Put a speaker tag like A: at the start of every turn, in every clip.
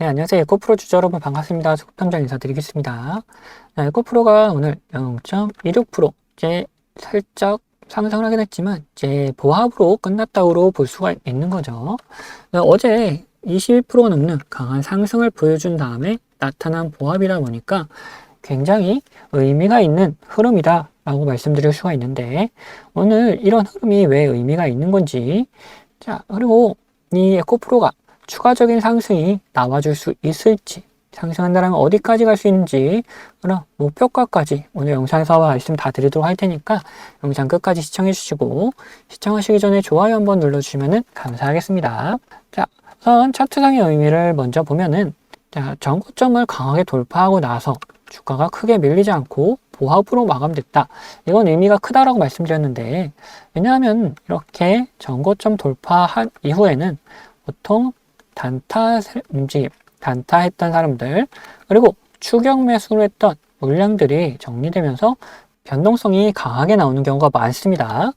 A: 네, 안녕하세요. 에코프로 주주 여러분 반갑습니다. 소금탐정 인사드리겠습니다. 네, 에코프로가 오늘 0.26% 이제 살짝 상승을 하긴 했지만 이제 보합으로 끝났다고 볼 수가 있는 거죠. 네, 어제 21% 넘는 강한 상승을 보여준 다음에 나타난 보합이다 보니까 굉장히 의미가 있는 흐름이다 라고 말씀드릴 수가 있는데 오늘 이런 흐름이 왜 의미가 있는 건지 자 그리고 이 에코프로가 추가적인 상승이 나와줄 수 있을지 상승한다면 어디까지 갈 수 있는지 그런 목표가까지 오늘 영상에서 말씀 다 드리도록 할 테니까 영상 끝까지 시청해 주시고 시청하시기 전에 좋아요 한번 눌러주시면 감사하겠습니다. 자 우선 차트상의 의미를 먼저 보면은 자 전고점을 강하게 돌파하고 나서 주가가 크게 밀리지 않고 보합으로 마감됐다. 이건 의미가 크다라고 말씀드렸는데 왜냐하면 이렇게 전고점 돌파한 이후에는 보통 단타 움직임, 단타했던 사람들, 그리고 추격 매수를 했던 물량들이 정리되면서 변동성이 강하게 나오는 경우가 많습니다.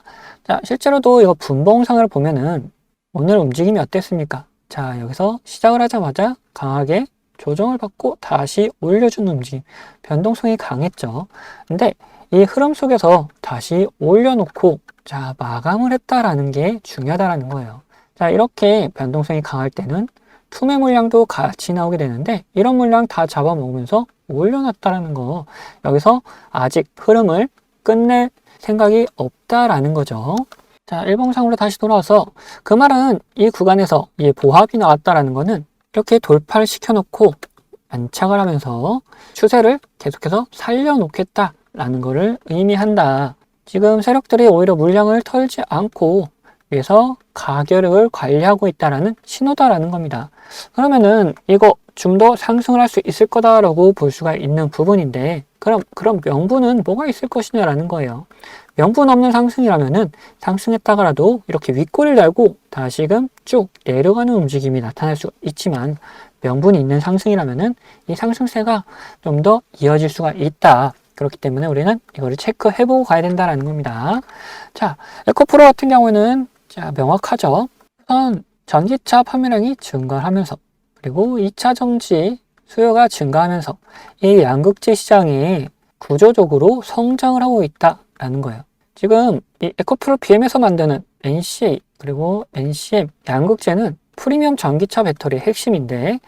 A: 자, 실제로도 이거 분봉상을 보면은 오늘 움직임이 어땠습니까? 자, 여기서 시작을 하자마자 강하게 조정을 받고 다시 올려주는 움직임, 변동성이 강했죠. 근데 이 흐름 속에서 다시 올려놓고 자, 마감을 했다라는 게 중요하다라는 거예요. 자, 이렇게 변동성이 강할 때는 투매 물량도 같이 나오게 되는데 이런 물량 다 잡아먹으면서 올려놨다라는 거 여기서 아직 흐름을 끝낼 생각이 없다라는 거죠. 자, 일봉상으로 다시 돌아와서 그 말은 이 구간에서 이 보합이 나왔다라는 거는 이렇게 돌파를 시켜놓고 안착을 하면서 추세를 계속해서 살려놓겠다라는 것을 의미한다. 지금 세력들이 오히려 물량을 털지 않고 위해서 가격을 관리하고 있다라는 신호다라는 겁니다. 그러면은 이거 좀 더 상승을 할 수 있을 거다라고 볼 수가 있는 부분인데 그럼 그럼 명분은 뭐가 있을 것이냐라는 거예요. 명분 없는 상승이라면은 상승했다가라도 이렇게 윗꼬리를 달고 다시금 쭉 내려가는 움직임이 나타날 수 있지만 명분이 있는 상승이라면은 이 상승세가 좀 더 이어질 수가 있다. 그렇기 때문에 우리는 이거를 체크해보고 가야 된다라는 겁니다. 자, 에코프로 같은 경우에는 자, 명확하죠. 우선 전기차 판매량이 증가하면서 그리고 2차 정지 수요가 증가하면서 이 양극재 시장이 구조적으로 성장을 하고 있다라는 거예요. 지금 이 에코프로 BM에서 만드는 NCA 그리고 NCM 양극재는 프리미엄 전기차 배터리의 핵심인데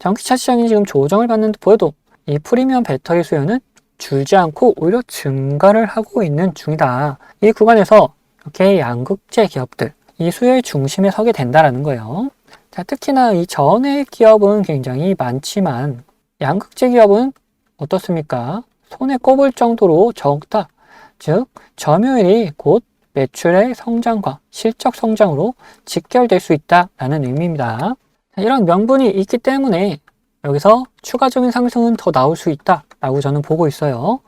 A: 전기차 시장이 지금 조정을 받는 듯 보여도 이 프리미엄 배터리 수요는 줄지 않고 오히려 증가를 하고 있는 중이다. 이 구간에서 이렇게 양극재 기업들, 이 수요의 중심에 서게 된다라는 거예요. 자, 특히나 이 전해 기업은 굉장히 많지만 양극재 기업은 어떻습니까? 손에 꼽을 정도로 적다. 즉, 점유율이 곧 매출의 성장과 실적 성장으로 직결될 수 있다라는 의미입니다. 이런 명분이 있기 때문에 여기서 추가적인 상승은 더 나올 수 있다라고 저는 보고 있어요.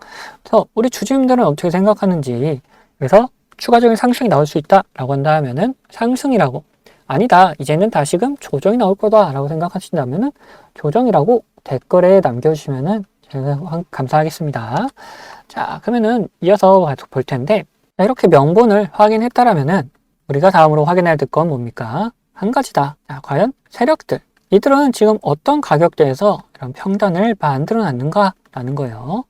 A: 그래서 우리 주주님들은 어떻게 생각하는지 그래서 추가적인 상승이 나올 수 있다라고 한다면 은 상승이라고 아니다 이제는 다시금 조정이 나올 거다라고 생각하신다면 은 조정이라고 댓글에 남겨주시면 은 제가 감사하겠습니다. 자 그러면은 이어서 계속 볼 텐데 이렇게 명분을 확인했다라면은 우리가 다음으로 될건 뭡니까? 한 가지다. 자, 과연 세력들 이들은 지금 어떤 가격대에서 이런 평단을 만들어 놨는가 라는 거예요.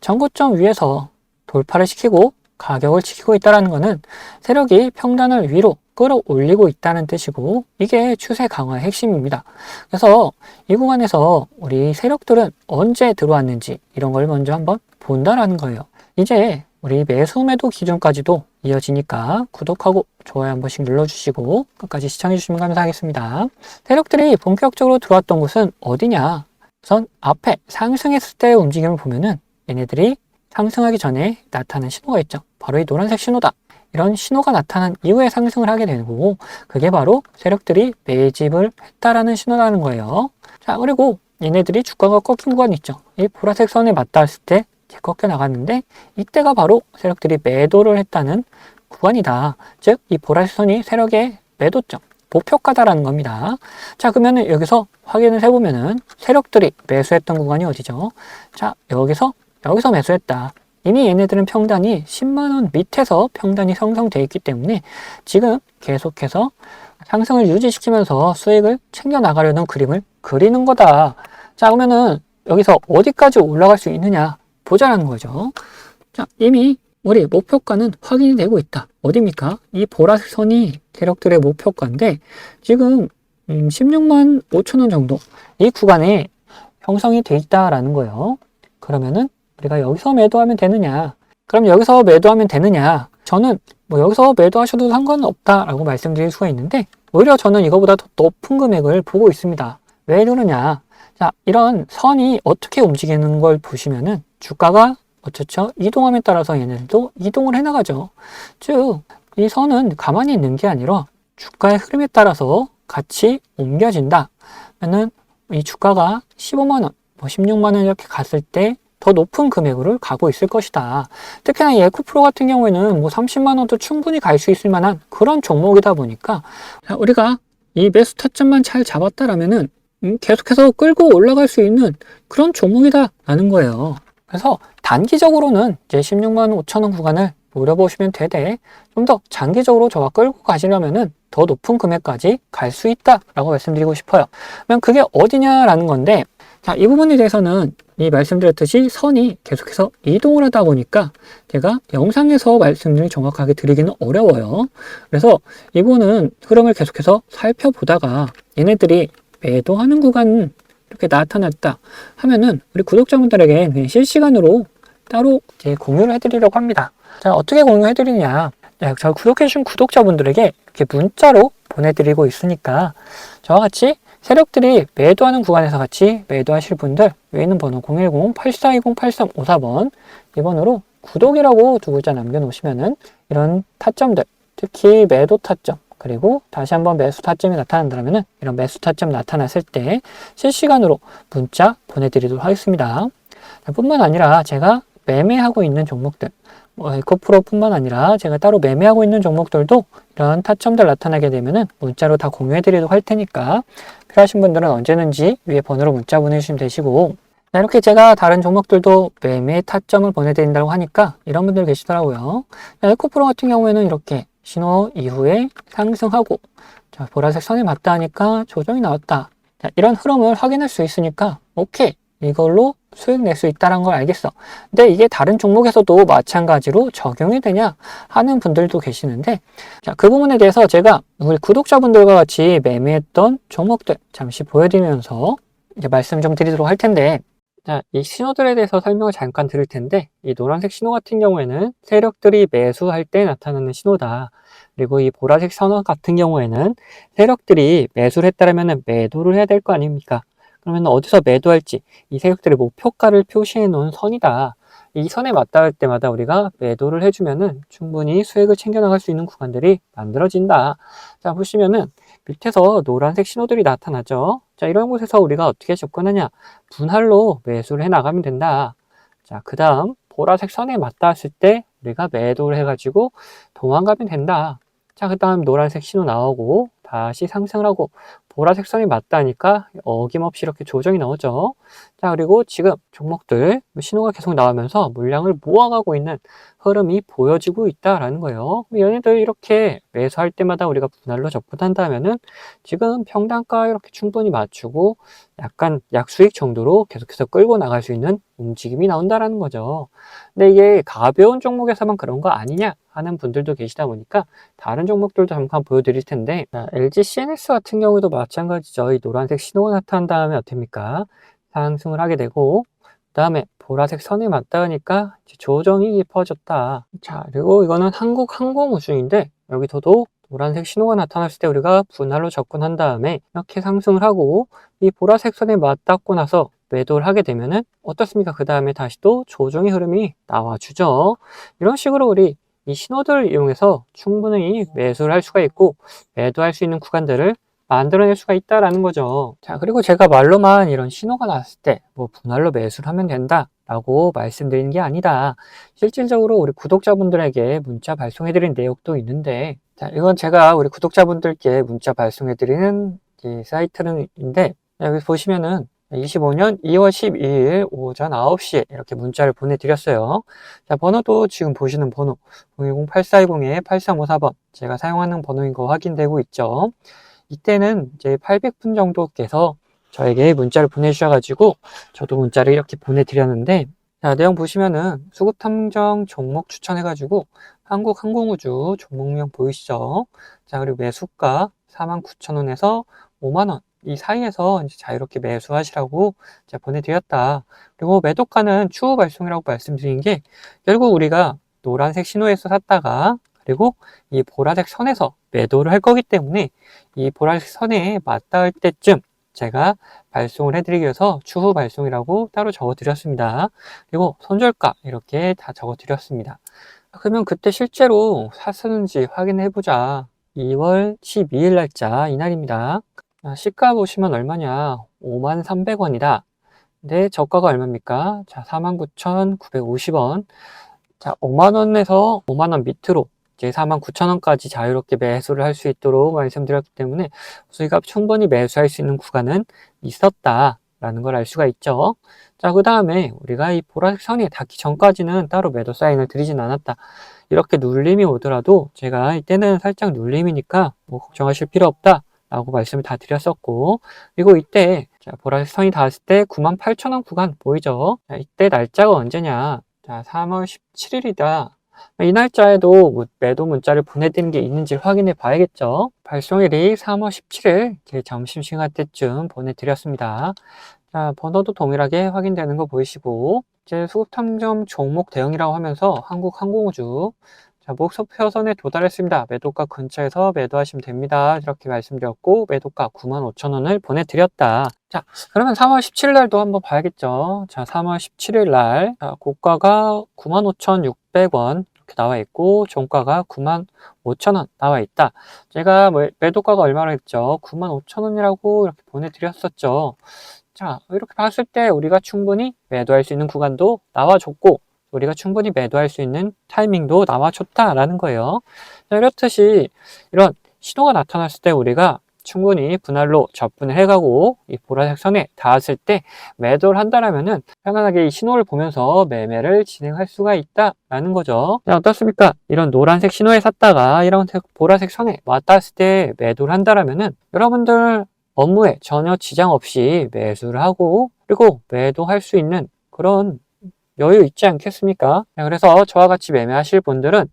A: 전고점 위에서 돌파를 시키고 가격을 지키고 있다는 것은 세력이 평단을 위로 끌어올리고 있다는 뜻이고 이게 추세 강화의 핵심입니다. 그래서 이 구간에서 우리 세력들은 언제 들어왔는지 이런 걸 먼저 한번 본다라는 거예요. 이제 우리 매수 매도 기준까지도 이어지니까 구독하고 좋아요 한 번씩 눌러주시고 끝까지 시청해주시면 감사하겠습니다. 세력들이 본격적으로 들어왔던 곳은 어디냐? 우선 앞에 상승했을 때의 움직임을 보면은 얘네들이 상승하기 전에 나타난 신호가 있죠. 바로 이 노란색 신호다. 이런 신호가 나타난 이후에 상승을 하게 되는 거고 그게 바로 세력들이 매집을 했다라는 신호라는 거예요. 자 그리고 얘네들이 주가가 꺾인 구간이 있죠. 이 보라색 선에 맞닿았을 때 꺾여 나갔는데 이때가 바로 세력들이 매도를 했다는 구간이다. 즉 이 보라색 선이 세력의 매도점 목표가다라는 겁니다. 자 그러면은 여기서 확인을 해보면은 세력들이 매수했던 구간이 어디죠? 자 여기서 여기서 매수했다. 이미 얘네들은 평단이 10만원 밑에서 평단이 형성되어 있기 때문에 지금 계속해서 상승을 유지시키면서 수익을 챙겨나가려는 그림을 그리는 거다. 자, 그러면은 여기서 어디까지 올라갈 수 있느냐 보자라는 거죠. 자, 이미 우리 목표가는 확인이 되고 있다. 어디입니까? 이 보라색 선이 세력들의 목표가인데 지금 음, 16만 5천 원 정도 이 구간에 형성이 돼 있다라는 거예요. 그러면은 우리가 여기서 매도하면 되느냐? 그럼 여기서 매도하면 되느냐? 저는 뭐 여기서 매도하셔도 상관은 없다라고 말씀드릴 수가 있는데 오히려 저는 이거보다 더 높은 금액을 보고 있습니다. 왜 그러냐? 자, 이런 선이 어떻게 움직이는 걸 보시면은 주가가 어쩌죠? 이동함에 따라서 얘네들도 이동을 해나가죠. 즉, 이 선은 가만히 있는 게 아니라 주가의 흐름에 따라서 같이 옮겨진다. 그러면은 이 주가가 15만원, 뭐 16만원 이렇게 갔을 때 더 높은 금액으로 가고 있을 것이다. 특히나 이 에코프로 같은 경우에는 뭐 30만 원도 충분히 갈 수 있을 만한 그런 종목이다 보니까 자, 우리가 이 매수 타점만 잘 잡았다라면은 음, 계속해서 끌고 올라갈 수 있는 그런 종목이다라는 거예요. 그래서 단기적으로는 이제 16만 5천 원 구간을 노려보시면 되되 좀 더 장기적으로 저가 끌고 가시려면은 더 높은 금액까지 갈 수 있다라고 말씀드리고 싶어요. 그러면 그게 어디냐라는 건데 자, 이 부분에 대해서는 이 말씀드렸듯이 선이 계속해서 이동을 하다 보니까 제가 영상에서 말씀을 정확하게 드리기는 어려워요. 그래서 이 부분은 흐름을 계속해서 살펴보다가 얘네들이 매도하는 구간 이렇게 나타났다 하면은 우리 구독자분들에게 그냥 실시간으로 따로 이제 공유를 해드리려고 합니다. 자, 어떻게 공유해드리냐. 자, 저 구독해주신 구독자분들에게 이렇게 문자로 보내드리고 있으니까 저와 같이 세력들이 매도하는 구간에서 같이 매도하실 분들 위에 있는 번호 010-8420-8354번 이 번호로 구독이라고 두 글자 남겨놓으시면은 이런 타점들 특히 매도 타점 그리고 다시 한번 매수 타점이 나타난다면 이런 매수 타점 나타났을 때 실시간으로 문자 보내드리도록 하겠습니다. 뿐만 아니라 제가 매매하고 있는 종목들 뭐 에코프로뿐만 아니라 제가 따로 매매하고 있는 종목들도 이런 타점들 나타나게 되면은 문자로 다 공유해드리도록 할 테니까 필요하신 분들은 언제든지 위에 번호로 문자 보내주시면 되시고 자, 이렇게 제가 다른 종목들도 매매 타점을 보내드린다고 하니까 이런 분들 계시더라고요. 자, 에코프로 같은 경우에는 이렇게 신호 이후에 상승하고 자, 보라색 선에 맞다 하니까 조정이 나왔다. 자, 이런 흐름을 확인할 수 있으니까 오케이 이걸로 수익 낼 수 있다는 걸 알겠어. 근데 이게 다른 종목에서도 마찬가지로 적용이 되냐 하는 분들도 계시는데 자, 그 부분에 대해서 제가 우리 구독자분들과 같이 매매했던 종목들 잠시 보여드리면서 이제 말씀 좀 드리도록 할 텐데 자, 이 신호들에 대해서 설명을 잠깐 드릴 텐데 이 노란색 신호 같은 경우에는 세력들이 매수할 때 나타나는 신호다. 그리고 이 보라색 선호 같은 경우에는 세력들이 매수를 했다면 매도를 해야 될 거 아닙니까? 그러면 어디서 매도할지 이 세력들의 목표가를 표시해 놓은 선이다. 이 선에 맞닿을 때마다 우리가 매도를 해주면은 충분히 수익을 챙겨나갈 수 있는 구간들이 만들어진다. 자, 보시면은 밑에서 노란색 신호들이 나타나죠. 자, 이런 곳에서 우리가 어떻게 접근하냐? 분할로 매수를 해 나가면 된다. 자, 그 다음 보라색 선에 맞닿았을 때 우리가 매도를 해가지고 도망가면 된다. 자, 그 다음 노란색 신호 나오고 다시 상승을 하고 보라색 선이 맞다니까 어김없이 이렇게 조정이 나오죠. 자, 그리고 지금 종목들 신호가 계속 나오면서 물량을 모아가고 있는 흐름이 보여지고 있다라는 거예요. 얘네들 이렇게 매수할 때마다 우리가 분할로 접근한다면은 지금 평단가 이렇게 충분히 맞추고 약간 약수익 정도로 계속해서 끌고 나갈 수 있는 움직임이 나온다라는 거죠. 근데 이게 가벼운 종목에서만 그런 거 아니냐 하는 분들도 계시다 보니까 다른 종목들도 잠깐 보여드릴 텐데 자, LG CNS 같은 경우도 마찬가지죠. 이 노란색 신호가 나타난 다음에 어떻습니까? 상승을 하게 되고 그 다음에 보라색 선에 맞닿으니까 조정이 깊어졌다. 자, 그리고 이거는 한국 항공우주인데 여기서도 노란색 신호가 나타났을 때 우리가 분할로 접근한 다음에 이렇게 상승을 하고 이 보라색 선에 맞닿고 나서 매도를 하게 되면은 어떻습니까? 그 다음에 다시 또 조정의 흐름이 나와주죠. 이런 식으로 우리 이 신호들을 이용해서 충분히 매수를 할 수가 있고 매도할 수 있는 구간들을 만들어낼 수가 있다라는 거죠. 자, 그리고 제가 말로만 이런 신호가 나왔을 때 뭐 분할로 매수를 하면 된다. 라고 말씀드리는 게 아니다. 실질적으로 우리 구독자분들에게 문자 발송해드린 내용도 있는데, 자, 이건 제가 우리 구독자분들께 문자 발송해드리는 이 사이트인데, 여기 보시면은 25년 2월 12일 오전 9시에 이렇게 문자를 보내드렸어요. 자, 번호도 지금 보시는 번호 010-8420-8354번 제가 사용하는 번호인 거 확인되고 있죠. 이때는 이제 800분 정도께서 저에게 문자를 보내주셔가지고 저도 문자를 이렇게 보내드렸는데 자, 내용 보시면은 수급 탐정 종목 추천해가지고 한국항공우주 종목명 보이시죠? 자, 그리고 매수가 49,000원에서 5만원 이 사이에서 이제 자유롭게 매수하시라고 제가 보내드렸다. 그리고 매도가는 추후 발송이라고 말씀드린 게 결국 우리가 노란색 신호에서 샀다가 그리고 이 보라색 선에서 매도를 할 거기 때문에 이 보라색 선에 맞닿을 때쯤 제가 발송을 해드리기 위해서 추후 발송이라고 따로 적어 드렸습니다. 그리고 손절가 이렇게 다 적어 드렸습니다. 그러면 그때 실제로 샀었는지 확인해 보자. 2월 12일 날짜 이날입니다. 아, 시가 보시면 얼마냐? 53,300원이다. 근데 저가가 얼마입니까? 자, 49,950원. 자, 5만원에서 5만원 밑으로 이제 49,000원까지 자유롭게 매수를 할 수 있도록 말씀드렸기 때문에 수익가 충분히 매수할 수 있는 구간은 있었다 라는 걸 알 수가 있죠. 자, 그 다음에 우리가 이 보라색 선이 닿기 전까지는 따로 매도 사인을 드리진 않았다. 이렇게 눌림이 오더라도 제가 이때는 살짝 눌림이니까 뭐 걱정하실 필요 없다. 라고 말씀을 다 드렸었고 그리고 이때 자, 보라색 선이 닿았을 때 98,000원 구간 보이죠? 자, 이때 날짜가 언제냐? 자, 3월 17일이다. 이 날짜에도 뭐 매도 문자를 보내드린 게 있는지 확인해 봐야겠죠. 발송일이 3월 17일 제 점심시간 때쯤 보내드렸습니다. 자, 번호도 동일하게 확인되는 거 보이시고 제 수급탐정 종목 대응이라고 하면서 한국항공우주 자, 목표선에 도달했습니다. 매도가 근처에서 매도하시면 됩니다. 이렇게 말씀드렸고 매도가 95,000원을 보내드렸다. 자, 그러면 3월 17일 날도 한번 봐야겠죠. 자, 3월 17일 날 자, 고가가 95,600원 이렇게 나와 있고 종가가 95,000원 나와 있다. 제가 뭐 매도가가 얼마나 했죠? 95,000원이라고 이렇게 보내드렸었죠. 자, 이렇게 봤을 때 우리가 충분히 매도할 수 있는 구간도 나와줬고 우리가 충분히 매도할 수 있는 타이밍도 나와줬다라는 거예요. 이렇듯이 이런 신호가 나타났을 때 우리가 충분히 분할로 접근을 해가고 이 보라색 선에 닿았을 때 매도를 한다라면은 편안하게 이 신호를 보면서 매매를 진행할 수가 있다라는 거죠. 자, 어떻습니까? 이런 노란색 신호에 샀다가 이런 보라색 선에 맞닿았을 때 매도를 한다라면은 여러분들 업무에 전혀 지장 없이 매수를 하고 그리고 매도할 수 있는 그런 여유 있지 않겠습니까? 네, 그래서 저와 같이 매매하실 분들은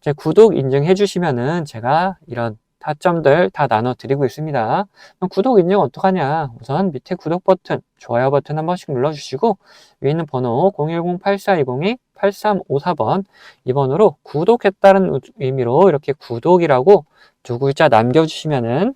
A: 제 구독 인증해 주시면은 제가 이런 타점들 다 나눠 드리고 있습니다. 구독 인증 어떡하냐? 우선 밑에 구독 버튼, 좋아요 버튼 한 번씩 눌러 주시고 위에 있는 번호 010-8420-8354번 이 번호로 구독했다는 의미로 이렇게 구독이라고 두 글자 남겨 주시면은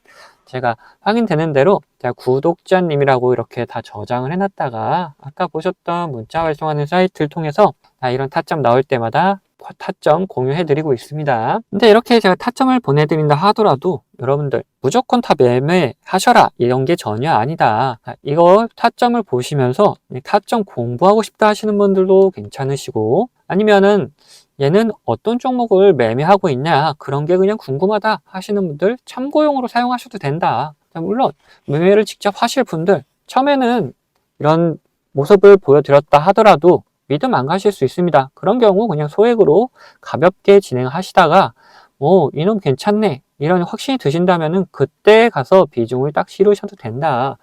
A: 제가 확인되는 대로 제가 구독자님이라고 이렇게 다 저장을 해놨다가 아까 보셨던 문자 활성하는 사이트를 통해서 이런 타점 나올 때마다 타점 공유해드리고 있습니다. 근데 이렇게 제가 타점을 보내드린다 하더라도 여러분들 무조건 다 매매하셔라 이런 게 전혀 아니다. 이거 타점을 보시면서 타점 공부하고 싶다 하시는 분들도 괜찮으시고 아니면은 얘는 어떤 종목을 매매하고 있냐 그런 게 그냥 궁금하다 하시는 분들 참고용으로 사용하셔도 된다. 물론 매매를 직접 하실 분들 처음에는 이런 모습을 보여드렸다 하더라도 믿음 안 가실 수 있습니다. 그런 경우 그냥 소액으로 가볍게 진행하시다가 뭐 이놈 괜찮네 이런 확신이 드신다면 은 그때 가서 비중을 딱 실으셔도 된다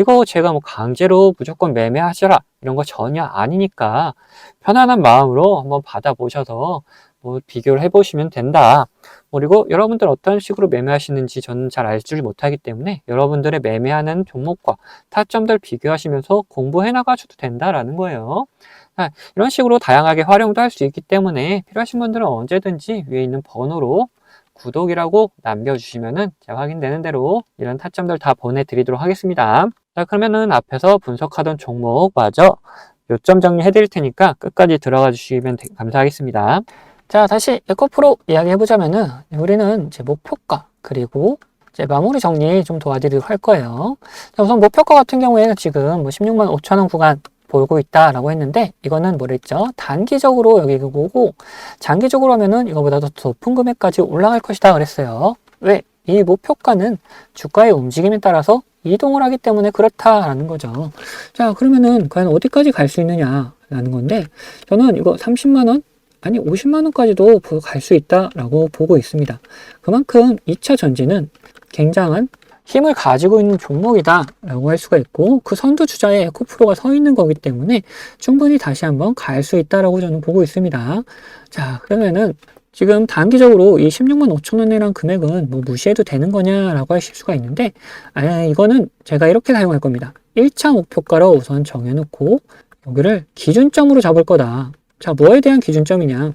A: 이거 제가 뭐 강제로 무조건 매매하셔라 이런 거 전혀 아니니까 편안한 마음으로 한번 받아보셔서 뭐 비교를 해보시면 된다. 그리고 여러분들 어떤 식으로 매매하시는지 저는 잘 알지 못하기 때문에 여러분들의 매매하는 종목과 타점들 비교하시면서 공부해 나가셔도 된다라는 거예요. 이런 식으로 다양하게 활용도 할 수 있기 때문에 필요하신 분들은 언제든지 위에 있는 번호로 구독이라고 남겨주시면은 확인되는 대로 이런 타점들 다 보내드리도록 하겠습니다. 자, 그러면은 앞에서 분석하던 종목 마저 요점 정리 해 드릴 테니까 끝까지 들어가 주시면 감사하겠습니다. 자, 다시 에코프로 이야기 해보자면은 우리는 이제 목표가 그리고 이제 마무리 정리 좀 도와드리도록 할 거예요. 자, 우선 목표가 같은 경우에는 지금 뭐 16만 5천 원 구간 보고 있다라고 했는데 이거는 뭐랬죠? 단기적으로 여기 보고 장기적으로 하면은 이거보다 더 높은 금액까지 올라갈 것이다 그랬어요. 왜? 이 목표가는 주가의 움직임에 따라서 이동을 하기 때문에 그렇다라는 거죠. 자, 그러면은 과연 어디까지 갈 수 있느냐라는 건데 저는 이거 30만 원 아니 50만 원까지도 갈 수 있다라고 보고 있습니다. 그만큼 2차 전지는 굉장한 힘을 가지고 있는 종목이다라고 할 수가 있고 그 선두 주자에 에코프로가 서 있는 거기 때문에 충분히 다시 한번 갈 수 있다라고 저는 보고 있습니다. 자 그러면은 지금 단기적으로 이 16만 5천 원이라는 금액은 뭐 무시해도 되는 거냐라고 하실 수가 있는데 아 이거는 제가 이렇게 사용할 겁니다. 1차 목표가로 우선 정해놓고 여기를 기준점으로 잡을 거다. 자 뭐에 대한 기준점이냐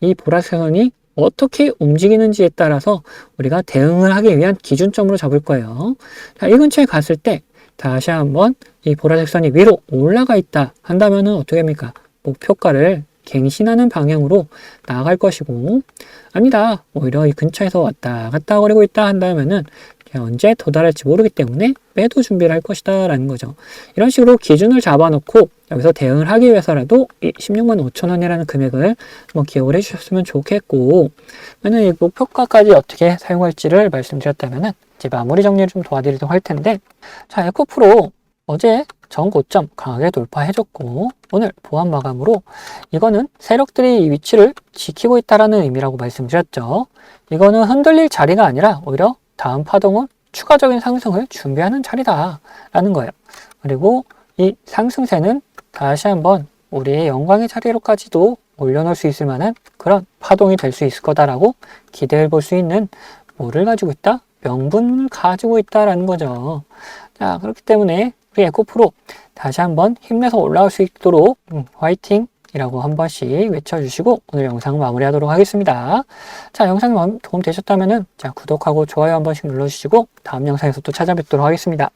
A: 이 보라색 선이 어떻게 움직이는지에 따라서 우리가 대응을 하기 위한 기준점으로 잡을 거예요. 자, 이 근처에 갔을 때 다시 한번 이 보라색 선이 위로 올라가 있다 한다면은 어떻게 합니까? 목표가를 갱신하는 방향으로 나아갈 것이고 아니다. 오히려 이 근처에서 왔다 갔다 거리고 있다 한다면은 언제 도달할지 모르기 때문에 매도 준비를 할 것이다 라는 거죠. 이런 식으로 기준을 잡아놓고 여기서 대응을 하기 위해서라도 이 16만 5천 원이라는 금액을 한번 기억을 해주셨으면 좋겠고 저는 이 목표가까지 어떻게 사용할지를 말씀드렸다면은 이제 마무리 정리를 좀 도와드리도록 할 텐데 자 에코프로 어제 전 고점 강하게 돌파해줬고 오늘 보안 마감으로 이거는 세력들이 이 위치를 지키고 있다라는 의미라고 말씀드렸죠. 이거는 흔들릴 자리가 아니라 오히려 다음 파동은 추가적인 상승을 준비하는 자리다라는 거예요. 그리고 이 상승세는 다시 한번 우리의 영광의 자리로까지도 올려놓을 수 있을 만한 그런 파동이 될 수 있을 거다라고 기대해 볼 수 있는 뭐를 가지고 있다? 명분을 가지고 있다라는 거죠. 자, 그렇기 때문에 우리 에코프로 다시 한번 힘내서 올라올 수 있도록 음, 화이팅! 이라고 한 번씩 외쳐주시고 오늘 영상 마무리하도록 하겠습니다. 자, 영상이 도움 되셨다면 자, 구독하고 좋아요 한 번씩 눌러주시고 다음 영상에서 또 찾아뵙도록 하겠습니다.